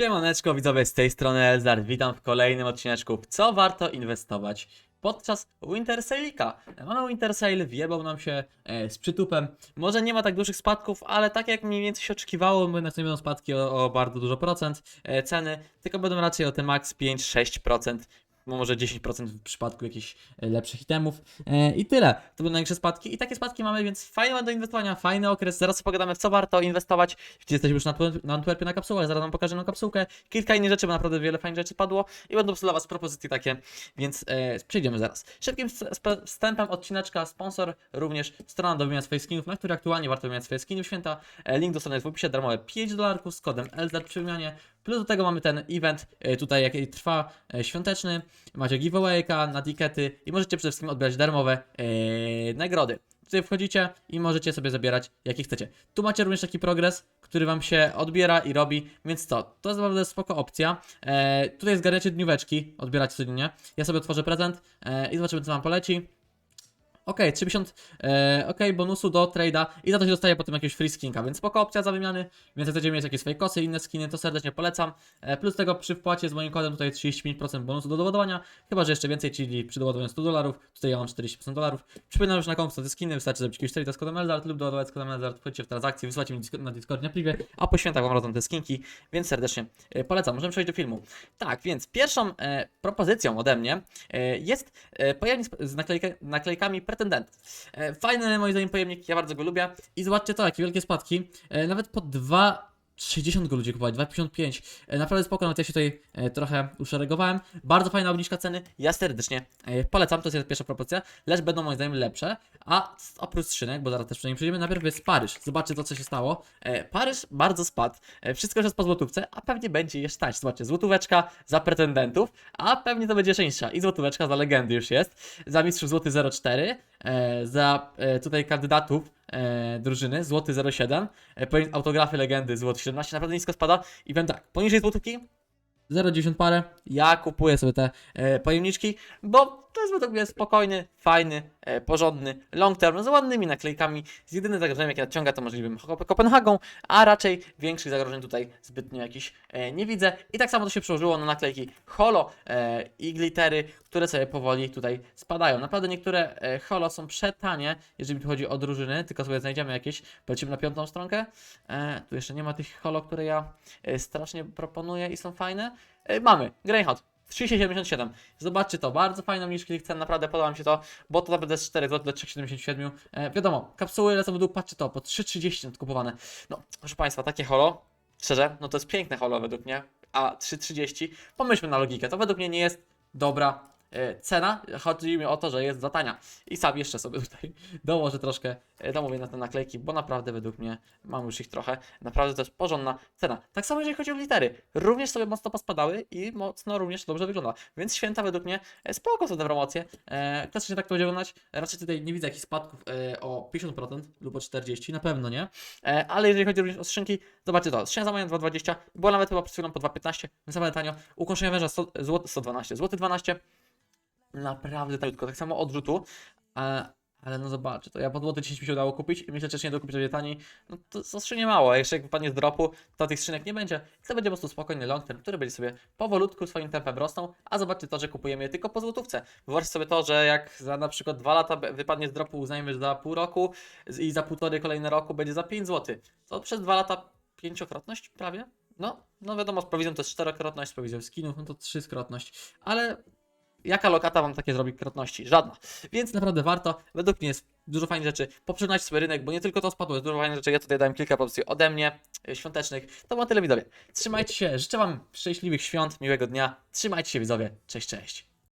Siemaneczko widzowie, z tej strony Elzar, witam w kolejnym odcineczku Co warto inwestować podczas Winter Sale'ika. Mamy Winter Sale, wjebał nam się e, z przytupem. Może nie ma tak dużych spadków, ale tak jak mniej więcej się oczekiwało, my na będą spadki o, o bardzo dużo procent e, ceny, tylko będą raczej o te max 5-6%. Może 10% w przypadku jakichś e, lepszych itemów. E, I tyle. To będą największe spadki. I takie spadki mamy, więc fajne do inwestowania, fajny okres. Zaraz pogadamy w co warto inwestować. Jesteśmy już na, na Antwerpie na kapsułę, zaraz wam pokażę na kapsułkę. Kilka innych rzeczy, bo naprawdę wiele fajnych rzeczy padło. I będą dla was propozycje takie, więc e, przejdziemy zaraz. Szybkim wstępem odcineczka sponsor, również strona do wymiany swoich skinów, na której aktualnie warto wymieniać swoje skiny w święta. E, link do strony jest w opisie, darmowe 5 dolarków z kodem LZ przy wymianie. Plus do tego mamy ten event e, tutaj, jaki trwa e, świąteczny. Macie giveawayka na tikety i możecie przede wszystkim odbierać darmowe e, nagrody. Tutaj wchodzicie i możecie sobie zabierać jakie chcecie. Tu macie również taki progres, który wam się odbiera i robi, więc co? To jest naprawdę spoko opcja. E, tutaj zgarniacie dnióweczki, odbieracie codziennie. Ja sobie otworzę prezent i zobaczymy co wam poleci. Okej, 350 e, ok, bonusu do trade'a i za to się dostaje potem jakiegoś free skinka, więc spoko opcja za wymiany, więc jak chcecie mieć jakieś swoje kosy i inne skiny, to serdecznie polecam. E, plus tego przy wpłacie z moim kodem tutaj 35% bonusu do doładowania, chyba że jeszcze więcej, czyli przy doładowaniu 100 dolarów, tutaj ja mam 40% dolarów. Przypominam już na końcu te skiny, wystarczy zrobić jakieś trade z kodem Eldart lub doładować z kodem Eldart, wchodźcie w transakcję, wysłacie mi na Discord na privie, a po świętach wam rodzą te skinki, więc serdecznie e, polecam. Możemy przejść do filmu. Tak, więc pierwszą e, propozycją ode mnie e, jest e, pojemnik z- naklejka, naklejkami pretendentów. E, Fajny moim zdaniem pojemnik, ja bardzo go lubię. I zobaczcie to, jakie wielkie spadki. E, Nawet po 2,60 go ludzie kupowali, 2,55. E, Naprawdę spoko, nawet ja się tutaj e, trochę uszeregowałem. Bardzo fajna obniżka ceny, ja serdecznie e, polecam, to jest pierwsza propozycja, lecz będą moim zdaniem lepsze. A oprócz skrzynek, bo zaraz też przy niej przejdziemy, najpierw jest Paryż. Zobaczcie to, co się stało. Paryż bardzo spadł, wszystko już jest po złotówce, a pewnie będzie jeszcze tańszy. Zobaczcie, złotóweczka za pretendentów, a pewnie to będzie niższa. I złotóweczka za legendy już jest. Za mistrzów złoty 0,4, e, za tutaj kandydatów e, drużyny złoty 0,7, e, autografy legendy złoty 17, naprawdę nisko spada. I powiem tak, poniżej złotówki? 0,10 parę, ja kupuję sobie te e, pojemniczki, bo to jest według mnie spokojny, fajny, e, porządny long term z ładnymi naklejkami. Z jedynym zagrożeniem, jakie nadciąga, to możliwym Kop- Kopenhagą, a raczej większych zagrożeń tutaj zbytnio jakichś e, nie widzę. I tak samo to się przełożyło na naklejki holo e, i glittery, które sobie powoli tutaj spadają. Naprawdę niektóre e, holo są przetanie, jeżeli chodzi o drużyny, tylko sobie znajdziemy jakieś. Polecimy na piątą stronkę. E, tu jeszcze nie ma tych holo, które ja e, strasznie proponuję i są fajne. E, mamy, Greyhound. 3,77. Zobaczcie to, bardzo fajne obniżki cen, naprawdę podoba mi się to, bo to naprawdę z 4 zł do 3,77. E, wiadomo, kapsuły lecą w dół, patrzcie to, po 3,30 kupowane. No, proszę Państwa, takie holo, szczerze, no to jest piękne holo według mnie, a 3,30, pomyślmy na logikę, to według mnie nie jest dobra cena, chodzi mi o to, że jest za tania. I sam jeszcze sobie tutaj dołożę troszkę, e, domówię na te naklejki, bo naprawdę według mnie, mam już ich trochę, naprawdę to jest porządna cena. Tak samo jeżeli chodzi o litery, również sobie mocno pospadały i mocno również dobrze wygląda, więc święta według mnie e, spoko są te promocje. E, klasycznie tak to będzie wyglądać, raczej tutaj nie widzę jakichś spadków e, o 50% lub o 40%, na pewno nie, e, ale jeżeli chodzi również o skrzynki, zobaczcie to, skrzynka zamawiam 2,20, była nawet chyba przed chwilą po 2,15, więc naprawdę tanio, ukończenie węża 100, zł, 112, złoty 12, naprawdę taniutko, tak samo odrzutu, e, ale no zobaczcie, to ja po złoty 10 mi się udało kupić i myślę, że jeszcze nie dokupić będzie taniej, no to to skrzynie mało, a jeszcze jak wypadnie z dropu, to tych skrzynek nie będzie. I to będzie po prostu spokojny long term, który będzie sobie powolutku swoim tempem rosną, a zobaczcie to, że kupujemy je tylko po złotówce. Wyobraźcie sobie to, że jak za na przykład 2 lata wypadnie z dropu, uznajmy, że za pół roku i za półtorej kolejny roku będzie za 5 zł, to przez 2 lata pięciokrotność prawie? No, no wiadomo, z prowizją to jest czterokrotność, z prowizją skinów, no to trzyskrotność, ale jaka lokata wam takie zrobi krotności? Żadna. Więc naprawdę warto. Według mnie jest dużo fajnych rzeczy. Poprzegnać sobie rynek, bo nie tylko to spadło, jest dużo fajnych rzeczy. Ja tutaj dałem kilka propozycji ode mnie, e, świątecznych. To było tyle widzowie. Trzymajcie się, życzę wam szczęśliwych świąt, miłego dnia. Trzymajcie się widzowie. Cześć, cześć.